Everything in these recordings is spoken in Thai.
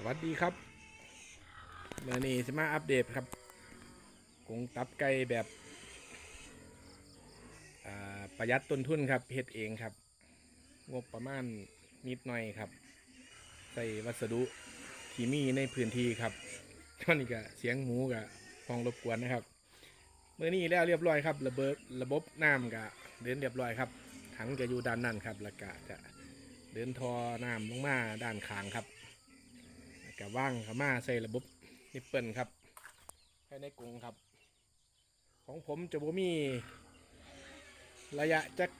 สวัสดีครับเมื่อนี้จะมาอัปเดตครับกงตับไก่แบบประหยัดต้นทุนครับเฮ็ดเองครับ งบประมาณนิดหน่อยครับ ใส่วัสดุที่มีในพื้นที่ครับตอนนี้ก็เสียงหมูกับฟองรบกวนนะครับเมื่อนี้แล้วเรียบร้อยครับ ระเบิดระบบน้ำก็เดินเรียบร้อยครับถังจะอยู่ด้านนั้นครับแล้วก็จะเดินทอน้ำลงมาด้านข้างครับ ก็ว่างขามาใส่ระบบนิปเปิลครับภายในกรงครับ ของผมจะบ่มีระยะจัก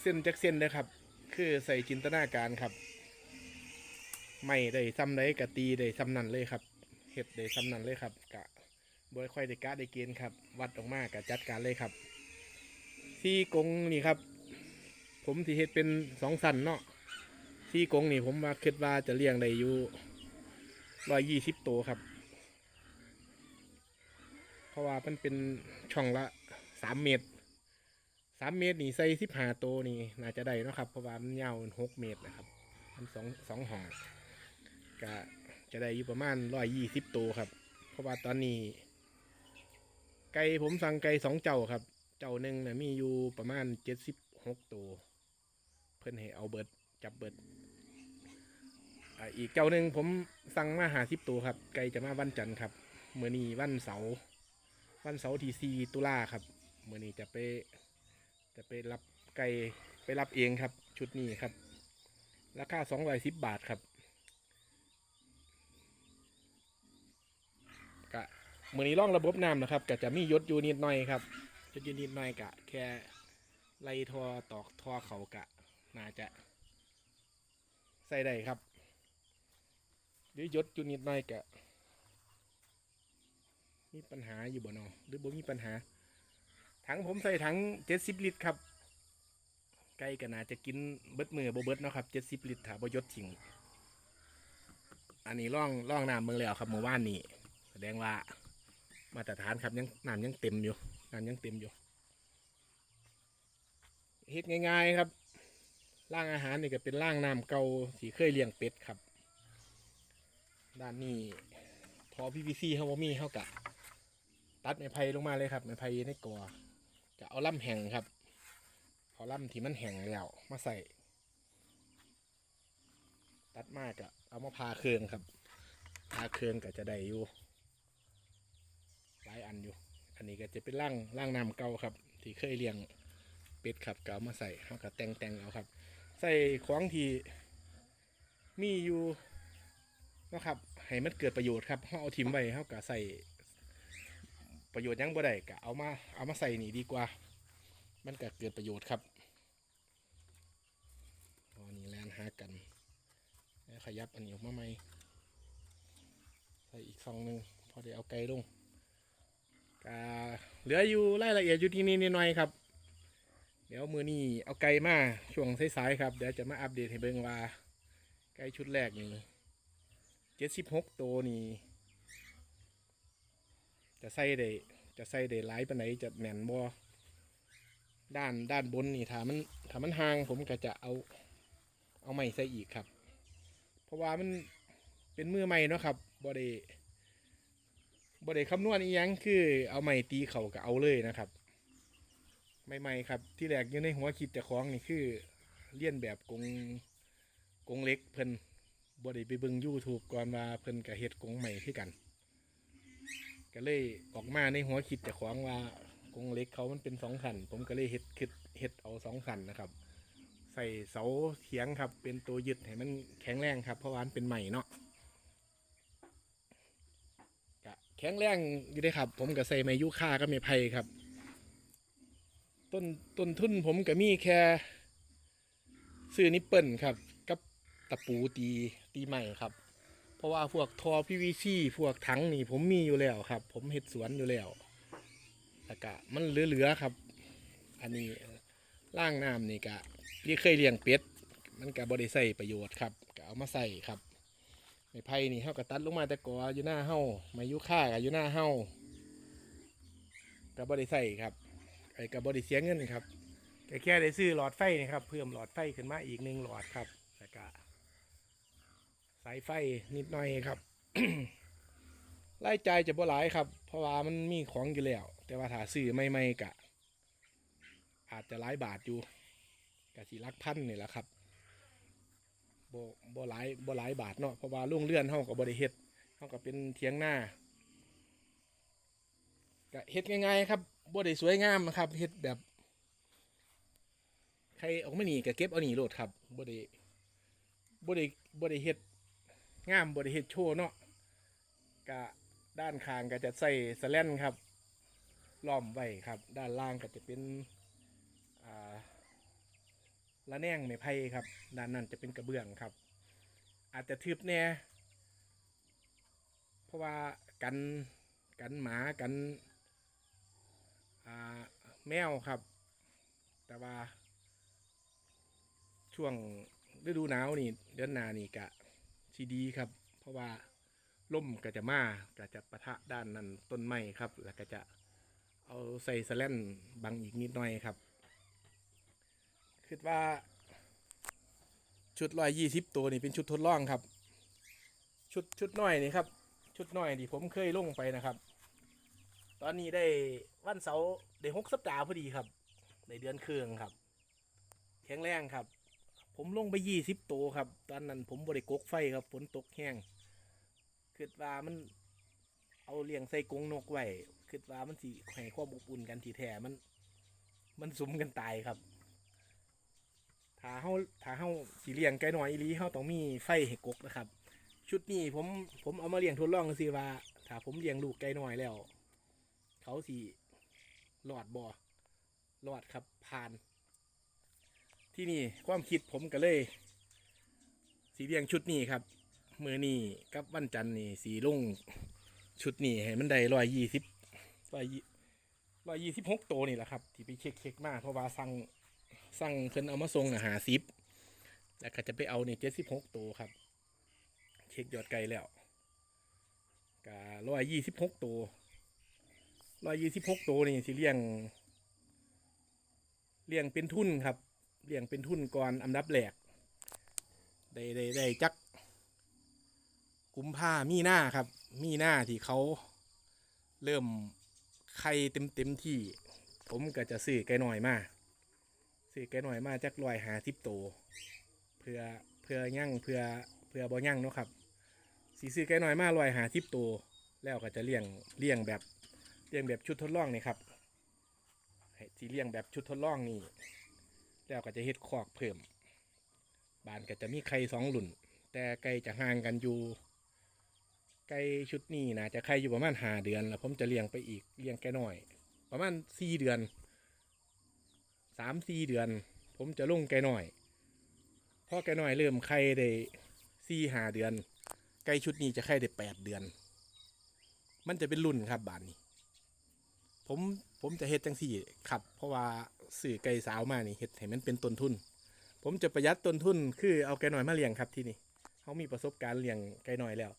เส้นจักเส้นเลยครับ คือใส่จินตนาการครับ ไม่ได้ซ้ำไดกะตีได้ซ้ำนั่นเลยครับเห็ดได้ซ้ำนั่นเลยครับกะบ่ค่อยได้กะได้เกณฑ์ครับ วัดออกมากะจัดการเลยครับ ที่กงนี่ครับ ผมที่เห็ดเป็นสองสันเนาะที่กงนี่ผมว่าคิดว่าจะเลี้ยงได้อยู่ ร้อยยี่สิบตัวครับ เพราะว่ามันเป็นช่องละสามเมตรสามเมตรนี่ใส่สิบห้าตัวนี่น่าจะได้นะครับ เพราะว่ามันยาวหกเมตรนะครับ มันสองสองห้องก็จะได้อยู่ประมาณร้อยยี่สิบตัวครับ เพราะว่าตอนนี้ ไก่ผมสั่งไก่สองเจ้าครับ เจ้าหนึ่งนะมีอยู่ประมาณเจ็ดสิบหกตัว เพื่อนให้เอาเบิดจับเบิด อ่าอีกเจ้าหนึ่งผมสั่งมาหาสิบตัวครับไก่จะมาวันจันทร์ครับเมื่อนี้วันเสาร์วันเสาร์ที่สี่ตุลาครับเมื่อนี้จะไปจะไปรับไก่ไปรับเองครับ ชุดนี้ครับ ราคาสองร้อยสิบบาทครับกะเมื่อนี้ล่องระบบน้ำนะครับก็จะมียศอยู่นิดหน่อยครับยศอยู่นิดหน่อยกะ แค่ไล่ทอตอกทอเขากะ น่าจะใส่ได้ครับ หรือยศจุนิดหน่อยกะมีปัญหาอยู่บ่เนอหรือบ่มีปัญหา ถังผมใส่ถังเจ็ดสิบลิตรครับไก่ก็น่าจะกินเบิดมือบ่เบิดเนาะครับเจ็ดสิบลิตรถ้าบ่ยศทิ้งอันนี้ล่องล่องน้ำเมืองแล้วครับเมื่อวานนี้แสดงว่ามาตรฐานครับยังน้ำยังเต็มอยู่น้ำยังเต็มอยู่เฮ็ดง่าย ๆ ครับล่างอาหารนี่ก็เป็นล่างน้ำเก่าสีเคยเลี้ยงเป็ดครับ ด้านนี้พอพีพีซีเขาบ่มีเขากะ ตัดไม้ไผ่ลงมาเลยครับไม้ไผ่ในกอจะเอาล่ำแห้งครับ เอาล่ำที่มันแห้งแล้วมาใส่ ตัดมากะเอามาพาเครื่องครับ พาเครื่องก็จะได้อยู่หลายอันอยู่ อันนี้ก็จะเป็นร่างร่างน้ำเก่าครับ ที่เคยเลี้ยงเป็ดครับก็เอามาใส่เขาก็แต่งแต่งเอาครับ ใส่ของที่มีอยู่ นะครับให้มันเกิดประโยชน์ครับเขาเอาทิมไว้เขาก็ใส่ประโยชน์ยังบ่ได้ก็เอามาเอามาใส่นี่ดีกว่า มันก็เกิดประโยชน์ครับตอนนี้แลนหากันแล้วขยับอันนี้ออกมาใหม่ใส่อีกซองหนึ่งพอได้เอาไก่ลงก็เหลืออยู่รายละเอียดอยู่ที่นี่นิดหน่อยครับ เดี๋ยวมือนี้เอาไก่มาช่วงสายๆครับเดี๋ยวจะมาอัปเดตให้เบิ่งว่าไก่ชุดแรกนี่ เจ็ดสิบหกตัวนี่จะใส่ได้จะใส่ได้หลายปานไหนจะแหน่นบ่ด้านด้านบนนี่ถ้ามันถ้ามันห่างผมก็จะเอา เอาไม้ใส่อีกครับ เพราะว่ามันเป็นมือใหม่เนาะครับบ่ได้บ่ได้คำนวณอีหยังคือเอาไม้ตีเข่าก็เอาเลยนะครับใหม่ๆครับ ที่แรกอยู่ในหัวคิดแต่ของนี่คือเลียนแบบกงกงเล็กเพิ่น บ่ได้ไปเบิ่ง YouTube ก่อนว่าเพิ่นก็เฮ็ดกรงใหม่คือกัน ก็เลยออกมาในหัวคิดเจากของว่ากรงเล็กเขามันเป็นสองขัน ผมก็เลยเฮ็ดคิดเฮ็ดเอาสองขันนะครับ ใส่เสาเถียงครับ เป็นตัวยึดให้มันแข็งแรงครับ เพราะว่ามันเป็นใหม่เนาะก็แข็งแรงอยู่เด้ครับ ผมก็ใส่ไม้ยูค่าก็ไม้ไผ่ครับ ต้นต้นทุนผมก็มีแค่ซื้อนิปเปิลครับ กับตะปูตี ตีใหม่ครับ เพราะว่าพวกทอพีวีซีพวกถังนี่ผมมีอยู่แล้วครับ ผมเห็ดสวนอยู่แล้วแล้วก็มันเหลือๆครับ อันนี้ล่างน้ำนี่ก็ที่เคยเลี้ยงเป็ดมันก็บริใส่ประโยชน์ครับก็เอามาใส่ครับไม้ไผ่นี่เฮาก็ตัดลงมาแต่ก่ออยู่หน้าเฮาไม้ยุค่าก็อยู่หน้าเฮาก็บริใส่ครับไอ้ก็บริเสียเงินครับก็แค่ได้ซื้อหลอดไฟนี่ครับเพิ่มหลอดไฟขึ้นมาอีกหนึ่งหลอดครับแล้วก็ สายไฟนิดหน่อยครับรายจ่ายจะบ่หลายครับ เพราะว่ามันมีของอยู่แล้ว แต่ว่าถ้าซื้อไม่ไม่กะ อาจจะหลายบาทอยู่กะสิหลักพันนี่แหละครับบ่บ่หลายบ่หลายบาทเนาะเพราะว่าลุงเลื่อนเฮาก็บ่ได้เฮ็ดเฮาก็เป็นเถียงหน้าก็เฮ็ดง่ายๆครับบ่ได้สวยงามนะครับเฮ็ดแบบใครออกไมานี่ก็เก็บเอาหนี่โลดครับบ่ได้บ่ได้บ่ได้เฮ็ด งามบ่ได้เฮ็ดโชว์เนาะก็ด้านข้างก็จะใส่สแลนครับล้อมไว้ครับ ด้านล่างก็จะเป็นละแนงไม้ไผ่ครับ ด้านนั้นจะเป็นกระเบื้องครับ อาจจะทึบแน่เพราะว่ากันกันหมากันแมวครับ แต่ว่าช่วงฤดูหนาวนี่เดือนหนานี่กะ ชีดีครับ เพราะว่าล่มก็จะมาก็จะปะทะด้านนั้นต้นไม้ครับ แล้วก็จะเอาใส่สแลนบังอีกนิดหน่อยครับคิดว่า ชุดร้อยยี่สิบตัวนี่เป็นชุดทดลองครับ ชุดชุดน้อยนี่ครับ ชุดน้อยที่ผมเคยลงไปนะครับ ตอนนี้ได้วันเสาร์ได้หกสัปดาห์พอดีครับ ในเดือนครึ่งครับ แข็งแรงครับ ผมลงไปยี่สิบตัวครับ ตอนนั้นผมบริกกไฟครับฝนตกแห้งคิดว่ามันเอาเลี้ยงใส่กรงนกไว้คิดว่ามันสิให้ความอบอุ่นกันทีแท้มัน มันสุมกันตายครับถ้าเฮาถ้าเฮาสิเลี้ยงไก่หน้อยอีหลีเฮาต้องมีไฟให้กกนะครับ ชุดนี้ผมผมเอามาเลี้ยงทดลองสิว่า ถ้าผมเลี้ยงลูกไก่หน้อยแล้ว เขาสิรอดบ่อรอดครับผ่าน ที่นี่ความคิดผมก็เลย สีเลี้ยงชุดนี้ครับ มือนี้กับวันจันทร์นี่สีลงชุดนี้ให้มันได้ร้อยยี่สิบร้อยยี่ร้อยยี่สิบหกตัวนี่แหละครับ ที่ไปเช็คเช็คมาเพราะว่าสั่งสั่งเพิ่นเอามาส่งหาซิปแล้วก็จะไปเอาเนี่ยเจ็ดสิบหกตัวครับ เช็คยอดไก่แล้วก็ร้อยยี่สิบหกตัวร้อยยี่สิบหกตัวนี่สิเลี้ยง เลี้ยงเป็นทุนครับ เลี้ยงเป็นทุนก่อนอันดับแรกได้ได้ได้จักกุมภามีหน้าครับ มีหน้าที่เขาเริ่มไข่เต็มเต็มที่ ผมก็จะซื้อไก่หน่อยมาซื้อไก่หน่อยมาจักลอยหาทิปโต เพื่อเพื่อย่างเพื่อเพื่อบ่ย่างเนาะครับสีซื้อไก่หน่อยมาลอยหาทิปโต แล้วก็จะเลี้ยงเลี้ยงแบบเลี้ยงแบบชุดทดลองนี่ครับให้สีเลี้ยงแบบชุดทดลองนี่ แล้วก็จะเฮ็ดคอกเพิ่มบ้านก็จะมีไข่สองหลุ่นแต่ไก่จะห่างกันอยู่ ไก่ชุดนี้นะจะไข่อยู่ประมาณหาเดือน แล้วผมจะเลี้ยงไปอีกเลี้ยงไก่น้อย ประมาณสี่เดือนสามสี่เดือน ผมจะลงไก่น้อยพอไก่น้อยเริ่มไข่ได้สี่หาเดือน ไก่ชุดนี้จะไข่ได้แปดเดือน มันจะเป็นรุ่นครับบ้านนี้ ผมผมจะเฮ็ดจังสี่ครับ เพราะว่าสื่อไก่สาวมานี่เฮ็ดให้มันเป็นต้นทุน ผมจะประหยัดต้นทุน คือเอาไก่หน้อยมาเลี้ยงครับที่นี่เขามีประสบการณ์เลี้ยงไก่หน้อยแล้ว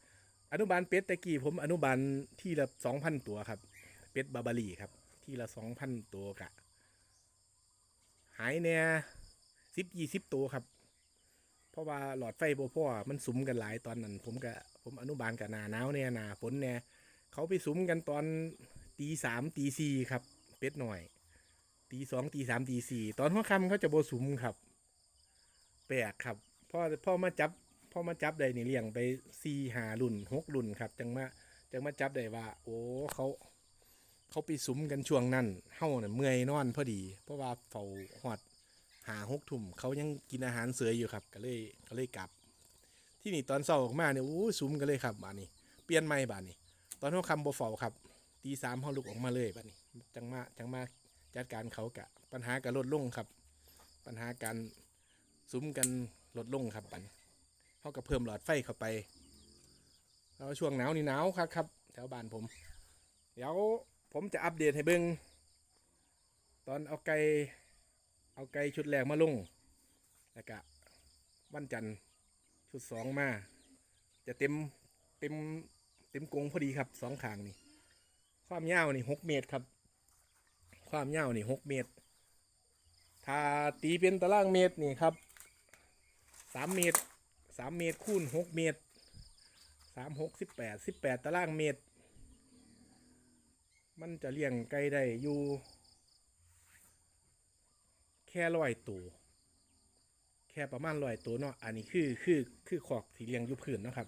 อนุบาลเป็ดตะกี้ผมอนุบาลที่ละสองพันตัวครับ เป็ดบาบารีครับ ที่ละสองพันตัวกะ หายเนี่ยสิบยี่สิบตัวครับ เพราะว่าหลอดไฟโบพ่อมันสุมกันหลายตอนนั้น ผมกะผมอนุบาลกับนาหนาวเนี่ยนาฝนเนี่ยเขาไปสุมกันตอน ตีสามตีสี่ครับ เป็ดหน่อย ตีสองตีสามตีสี่ตอนหัวค่ำเขาจะโบสุมครับ แปลกครับพ่อพ่อมาจับพ่อมาจับได้นี่เลี้ยงไปสี่หารุ่นหกรุ่นครับ จังมาจังมาจับได้ว่า โอ้เขาเขาไปสุมกันช่วงนั้นเฮ้าเนี่ยเมื่อยนอนพอดี เพราะว่าเฝ้าหอดหาหกทุ่มเขายังกินอาหารเสืออยู่ครับ ก็เลยก็เลยกลับ ที่นี่ตอนเช้าออกมาเนี่ยโอ้สุมกันเลยครับบ้านนี้ เปลี่ยนใหม่บ้านนี้ ตอนเขาคำโบเฝ้าครับ ตีสามเขาลุกออกมาเลยบ้านนี้จังมาจังมาจัดการเขากะ ปัญหาการลดลงครับ ปัญหาการสุมกันลดลงครับบัดนี้เขาก็เพิ่มหลอดไฟเข้าไปแล้วช่วงหนาวนี่หนาวครับครับแถวบ้านผม เดี๋ยวผมจะอัปเดตให้เบิงตอนเอาไก่เอาไก่ชุดแรกมาลงแล้วก็วันจันทร์ชุดสองมา จะเต็มเต็มเต็มกรงพอดีครับสองขางนี่ ความยาวนี่หกเมตรครับ ความยาวนี่หกเมตร ถ้าตีเป็นตารางเมตรนี่ครับสามเมตรสามเมตรคูณหกเมตรสามหกสิบแปดสิบแปดตารางเมตร มันจะเลี้ยงไก่ได้อยู่ แค่ร้อยตัวแค่ประมาณร้อยตัวเนาะอันนี้คือคือคือขอกที่เลี้ยงอยู่พื้นนะครับ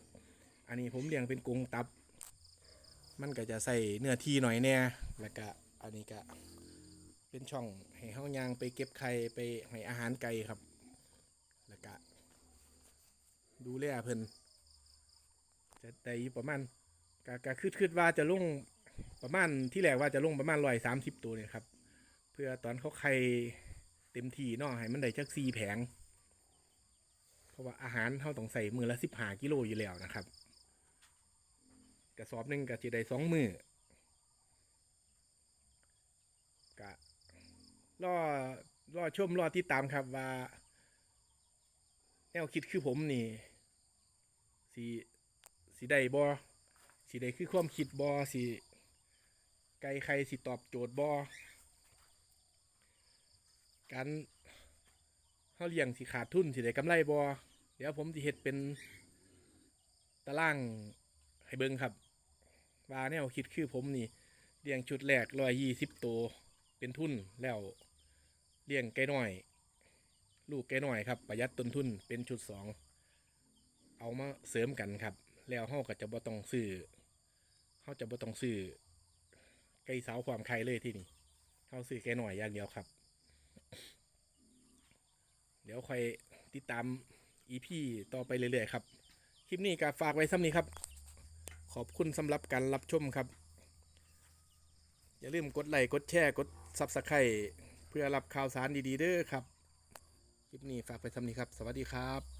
อันนี้ผมเลี้ยงเป็นกรงตับ มันก็จะใส่เนื้อที่หน่อยแน่แล้วก็อันนี้ก็เป็นช่องให้เฮายางไปเก็บไข่ไปให้อาหารไก่ครับ แล้วก็ดูแลเพิ่นจะได้อยู่ประมาณก็ก็คิดคิดว่าจะลงประมาณที่แรกว่าจะลงประมาณร้อยสามสิบตัวเนี่ยครับ เพื่อตอนเขาไข่เต็มที่เนาะให้มันได้จักซีแผง เพราะว่าอาหารเขาต้องใส่มือละสิบห้ากิโลอยู่แล้วนะครับ กระสอบหนึ่งก็จะได้สองมือกะรอรอชมรอติดตามครับว่า แนวคิดคือผมนี่สีสีได้บอสีได้คือความคิดบอสีไกลใครสิตอบโจทย์บอการเขาเลี้ยงสิขาดทุนสิได้กำไรบอเดี๋ยวผมสิเฮ็ดเป็นตารางให้เบิ่งครับ ว่าแนวคิดคือผมนี่เลี้ยงชุดแรกร้อยยี่สิบตัวเป็นทุนแล้วเลี้ยงไก่น้อย ลูกไก่น้อยครับประหยัดต้นทุนเป็นชุดสองเอามาเสริมกันครับ แล้วเฮาก็จะบ่ต้องซื้อเฮาจะบ่ต้องซื้อไก่สาวความไข่เลยที่นี่เฮาซื้อไก่น้อยอย่างเดียวครับ เดี๋ยวค่อยติดตามอีพีต่อไปเรื่อยๆครับ คลิปนี้ก็ฝากไว้ซ้ำนี้ครับ อบคุณสำหรับการรับชมครับ อย่าลืมกดไลค์กดแชร์กดซับสไครต์เพื่อรับข่าวสารดีๆเด้อครับ คลิปนี้ฝากไปทำนี้ครับ สวัสดีครับ